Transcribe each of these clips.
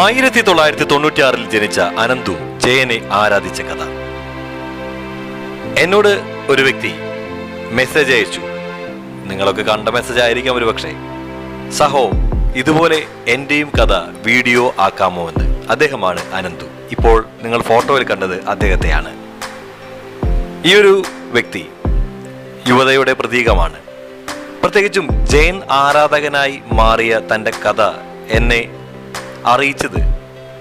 ആയിരത്തി തൊള്ളായിരത്തി തൊണ്ണൂറ്റിയാറിൽ ജനിച്ച അനന്തു ജയനെ ആരാധിച്ച കഥ. എന്നോട് ഒരു വ്യക്തി മെസ്സേജ് അയച്ചു. നിങ്ങളൊക്കെ കണ്ട മെസ്സേജ് ആയിരിക്കാം ഒരു പക്ഷേ. സഹോ ഇതുപോലെ എന്റെയും കഥ വീഡിയോ ആക്കാമോ എന്ന്. അദ്ദേഹമാണ് അനന്തു. ഇപ്പോൾ നിങ്ങൾ ഫോട്ടോയിൽ കണ്ടത് അദ്ദേഹത്തെയാണ്. ഈ ഒരു വ്യക്തി യുവതയുടെ പ്രതീകമാണ്. പ്രത്യേകിച്ചും ജയൻ ആരാധകനായി മാറിയ തന്റെ കഥ എന്നെ അറിയിച്ചത്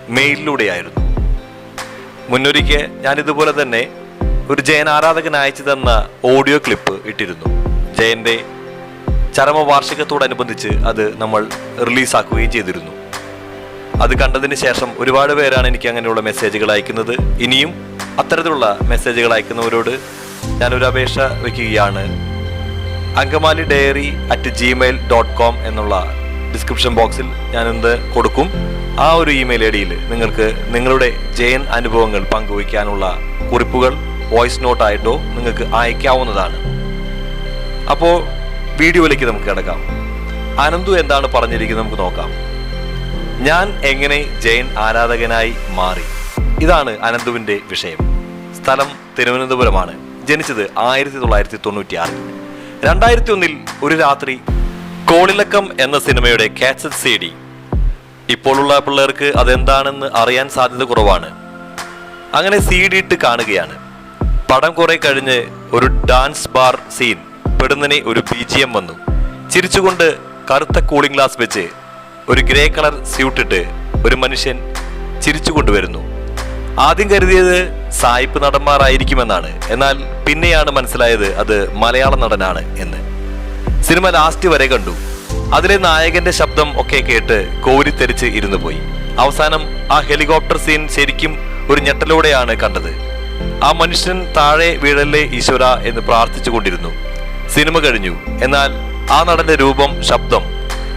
മെയിലിലൂടെയായിരുന്നു. മുന്നൊരിക്കൽ ഞാൻ ഇതുപോലെ തന്നെ ഒരു ജയൻ ആരാധകൻ അയച്ചു തന്ന ഓഡിയോ ക്ലിപ്പ് ഇട്ടിരുന്നു. ജയന്റെ ചരമവാർഷികത്തോടനുബന്ധിച്ച് അത് നമ്മൾ റിലീസാക്കുകയും ചെയ്തിരുന്നു. അത് കണ്ടതിന് ശേഷം ഒരുപാട് പേരാണ് എനിക്ക് അങ്ങനെയുള്ള മെസ്സേജുകൾ അയക്കുന്നത്. ഇനിയും അത്തരത്തിലുള്ള മെസ്സേജുകൾ അയക്കുന്നവരോട് ഞാനൊരു അപേക്ഷ വയ്ക്കുകയാണ്. Angamaly dairy at Gmail dot com എന്നുള്ള ഡിസ്ക്രിപ്ഷൻ ബോക്സിൽ ഞാൻ ഞാനിന്ന് കൊടുക്കും? ആ ഒരു ഇമെയിൽ ഐ ഡിയിൽ നിങ്ങൾക്ക് നിങ്ങളുടെ ജയൻ അനുഭവങ്ങൾ പങ്കുവയ്ക്കാനുള്ള കുറിപ്പുകൾ വോയിസ് നോട്ടായിട്ടോ നിങ്ങൾക്ക് അയക്കാവുന്നതാണ്. അപ്പോൾ വീഡിയോയിലേക്ക് നമുക്ക് കിടക്കാം. അനന്തു എന്താണ് പറഞ്ഞിരിക്കുന്നത് നമുക്ക് നോക്കാം. ഞാൻ എങ്ങനെ ജയൻ ആരാധകനായി മാറി? ഇതാണ് അനന്തുവിന്റെ വിഷയം. സ്ഥലം തിരുവനന്തപുരമാണ്. ജനിച്ചത് ആയിരത്തി തൊള്ളായിരത്തി തൊണ്ണൂറ്റി ആറിൽ രണ്ടായിരത്തി ഒന്നിൽ ഒരു രാത്രി കോളിളക്കം എന്ന സിനിമയുടെ കാസറ്റ് സി ഡി. ഇപ്പോഴുള്ള പിള്ളേർക്ക് അതെന്താണെന്ന് അറിയാൻ സാധ്യത കുറവാണ്. അങ്ങനെ സി ഡി ഇട്ട് കാണുകയാണ്. പടം കുറെ കഴിഞ്ഞ് ഒരു ഡാൻസ് ബാർ സീൻ. പെടുന്നനെ ഒരു ബി ജി എം വന്നു. ചിരിച്ചുകൊണ്ട് കറുത്ത കൂളിംഗ് ഗ്ലാസ് വെച്ച് ഒരു ഗ്രേ കളർ സ്യൂട്ടിട്ട് ഒരു മനുഷ്യൻ ചിരിച്ചുകൊണ്ട് വരുന്നു ആദ്യം കരുതിയത് സായിപ്പ് നടന്മാരായിരിക്കുമെന്നാണ്. എന്നാൽ പിന്നെയാണ് മനസ്സിലായത് അത് മലയാള നടനാണ് എന്ന്. സിനിമ ലാസ്റ്റ് വരെ കണ്ടു. അതിലെ നായകന്റെ ശബ്ദം ഒക്കെ കേട്ട് കോരിത്തെരിച്ച് ഇരുന്നു പോയി. അവസാനം ആ ഹെലികോപ്റ്റർ സീൻ ശരിക്കും ഒരു ഞെട്ടലോടെയാണ് കണ്ടത്. ആ മനുഷ്യൻ താഴെ വീഴല്ലേ ഈശ്വര എന്ന് പ്രാർത്ഥിച്ചു കൊണ്ടിരുന്നു. സിനിമ കഴിഞ്ഞു. എന്നാൽ ആ നടന്റെ രൂപം ശബ്ദം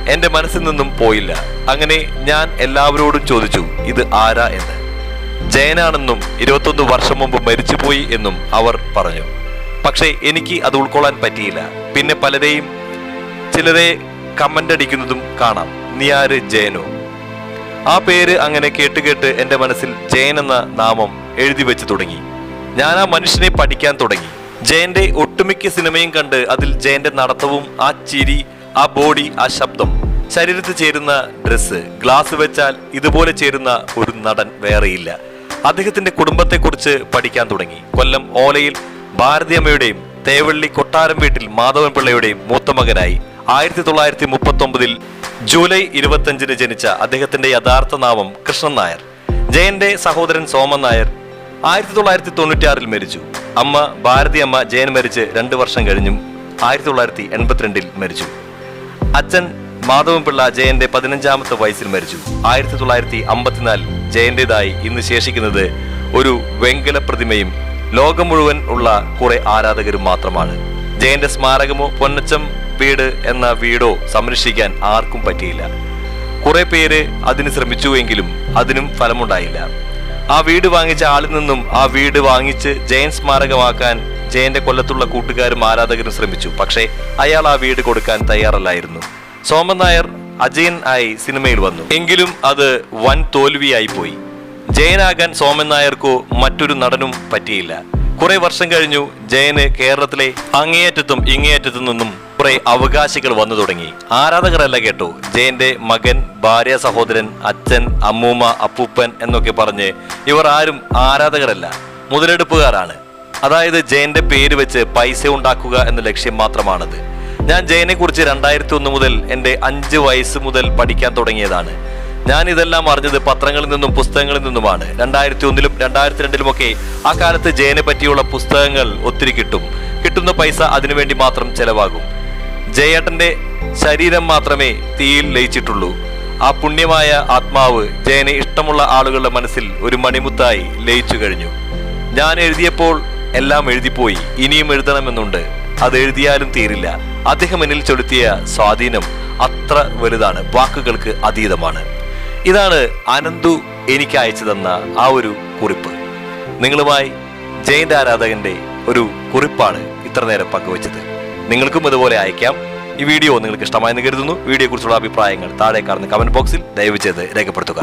എന്റെ മനസ്സിൽ നിന്നും പോയില്ല. അങ്ങനെ ഞാൻ എല്ലാവരോടും ചോദിച്ചു ഇത് ആരാ എന്ന്? ജയനാണെന്നും ഇരുപത്തൊന്ന് വർഷം മുമ്പ് മരിച്ചുപോയി എന്നും അവർ പറഞ്ഞു. പക്ഷേ എനിക്ക് അത് ഉൾക്കൊള്ളാൻ പറ്റിയില്ല. പിന്നെ പലരെയും ചിലരെ കമന്റ് അടിക്കുന്നതും കാണാം. നിയാര് ജയനോ. ആ പേര് അങ്ങനെ കേട്ട് കേട്ട് എന്റെ മനസ്സിൽ ജയൻ എന്ന നാമം എഴുതി വെച്ച് തുടങ്ങി. ഞാൻ ആ മനുഷ്യനെ പഠിക്കാൻ തുടങ്ങി. ജയന്റെ ഒട്ടുമിക്ക സിനിമയും കണ്ട് അതിൽ ജയന്റെ നടത്തവും ആ ചിരി ആ ബോഡി ആ ശബ്ദം. ശരീരത്തിൽ ചേരുന്ന ഡ്രസ്സ് ഗ്ലാസ് വെച്ചാൽ ഇതുപോലെ ചേരുന്ന ഒരു നടൻ വേറെയില്ല. അദ്ദേഹത്തിന്റെ കുടുംബത്തെക്കുറിച്ച് പഠിക്കാൻ തുടങ്ങി. കൊല്ലം ഓലയിൽ ഭാരതിയമ്മയുടെയും തേവള്ളി കൊട്ടാരം വീട്ടിൽ മാധവൻ പിള്ളയുടെയും മൂത്ത മകനായി. ആയിരത്തി തൊള്ളായിരത്തി മുപ്പത്തി ഒമ്പതിൽ ജൂലൈ ഇരുപത്തഞ്ചിന് ജനിച്ച അദ്ദേഹത്തിന്റെ യഥാർത്ഥ നാമം കൃഷ്ണൻ നായർ. ജയന്റെ സഹോദരൻ സോമൻ നായർ ആയിരത്തി തൊള്ളായിരത്തി തൊണ്ണൂറ്റിയാറിൽ മരിച്ചു. അമ്മ ഭാരതി അമ്മ ജയൻ മരിച്ച് രണ്ട് വർഷം കഴിഞ്ഞും ആയിരത്തി തൊള്ളായിരത്തി എൺപത്തിരണ്ടിൽ മരിച്ചു. അച്ഛൻ മാധവൻ മാധവൻപിള്ള ജയന്റെ പതിനഞ്ചാമത്തെ വയസ്സിൽ മരിച്ചു. ആയിരത്തി തൊള്ളായിരത്തി അമ്പത്തിനാലിൽ ജയന്റേതായി ഇന്ന് ശേഷിക്കുന്നത് ഒരു വെങ്കല പ്രതിമയും ലോകം മുഴുവൻ ഉള്ള കുറെ ആരാധകരും മാത്രമാണ്. ജയന്റെ സ്മാരകമോ പൊന്നച്ചം വീട് എന്ന വീടോ സംരക്ഷിക്കാൻ ആർക്കും പറ്റിയില്ല. കുറെ പേര് അതിന് ശ്രമിച്ചുവെങ്കിലും അതിനും ഫലമുണ്ടായില്ല. ആ വീട് വാങ്ങിച്ച ആളിൽ നിന്നും ആ വീട് വാങ്ങിച്ച് ജയൻ സ്മാരകമാക്കാൻ ജയന്റെ കൊല്ലത്തുള്ള കൂട്ടുകാരും ആരാധകരും ശ്രമിച്ചു. പക്ഷേ അയാൾ ആ വീട് കൊടുക്കാൻ തയ്യാറല്ലായിരുന്നു. സോമൻ നായർ അജയൻ ആയി സിനിമയിൽ വന്നു. എങ്കിലും അത് വൻ തോൽവിയായി പോയി. ജയനാകാൻ സോമൻ നായർക്കോ മറ്റൊരു നടനും പറ്റിയില്ല. കുറെ വർഷം കഴിഞ്ഞു ജയന് കേരളത്തിലെ അങ്ങേയറ്റത്തും ഇങ്ങേയറ്റത്തും നിന്നും കുറെ അവകാശികൾ വന്നു തുടങ്ങി. ആരാധകരല്ല കേട്ടോ ജയന്റെ മകൻ ഭാര്യ സഹോദരൻ അച്ഛൻ അമ്മൂമ്മ അപ്പൂപ്പൻ എന്നൊക്കെ പറഞ്ഞ് ഇവർ ആരും ആരാധകരല്ല മുതലെടുപ്പുകാരാണ്. അതായത് ജയന്റെ പേര് വെച്ച് പൈസ ഉണ്ടാക്കുക എന്ന ലക്ഷ്യം മാത്രമാണത്. ഞാൻ ജയനെ കുറിച്ച് രണ്ടായിരത്തി ഒന്ന് മുതൽ എന്റെ അഞ്ച് വയസ്സ് മുതൽ പഠിക്കാൻ തുടങ്ങിയതാണ്. ഞാൻ ഇതെല്ലാം അറിഞ്ഞത് പത്രങ്ങളിൽ നിന്നും പുസ്തകങ്ങളിൽ നിന്നുമാണ്. രണ്ടായിരത്തി ഒന്നിലും രണ്ടായിരത്തി രണ്ടിലുമൊക്കെ ആ കാലത്ത് ജയനെ പറ്റിയുള്ള പുസ്തകങ്ങൾ ഒത്തിരി കിട്ടും. കിട്ടുന്ന പൈസ അതിനുവേണ്ടി മാത്രം ചെലവാകും. ജയേട്ടന്റെ ശരീരം മാത്രമേ തീയിൽ ലയിച്ചിട്ടുള്ളൂ. ആ പുണ്യമായ ആത്മാവ് ജയനെ ഇഷ്ടമുള്ള ആളുകളുടെ മനസ്സിൽ ഒരു മണിമുത്തായി ലയിച്ചു കഴിഞ്ഞു. ഞാൻ എഴുതിയപ്പോൾ എല്ലാം എഴുതിപ്പോയി. ഇനിയും എഴുതണമെന്നുണ്ട്. അത് എഴുതിയാലും തീരില്ല. അദ്ദേഹം എന്നിൽ ചെലുത്തിയ സ്വാധീനം അത്ര വലുതാണ്. വാക്കുകൾക്ക് അതീതമാണ്. ഇതാണ് അനന്തു എനിക്ക് അയച്ചു തന്ന ആ ഒരു കുറിപ്പ്. നിങ്ങളുമായി ജയന്റെ ആരാധകന്റെ ഒരു കുറിപ്പാണ് ഇത്ര നേരം പങ്കുവച്ചത്. നിങ്ങൾക്കും ഇതുപോലെ അയക്കാം. ഈ വീഡിയോ നിങ്ങൾക്ക് ഇഷ്ടമായെന്ന് കരുതുന്നു. വീഡിയോ കുറിച്ചുള്ള അഭിപ്രായങ്ങൾ താഴെ കാണുന്ന കമന്റ് ബോക്സിൽ ദയവ് ചെയ്ത് രേഖപ്പെടുത്തുക.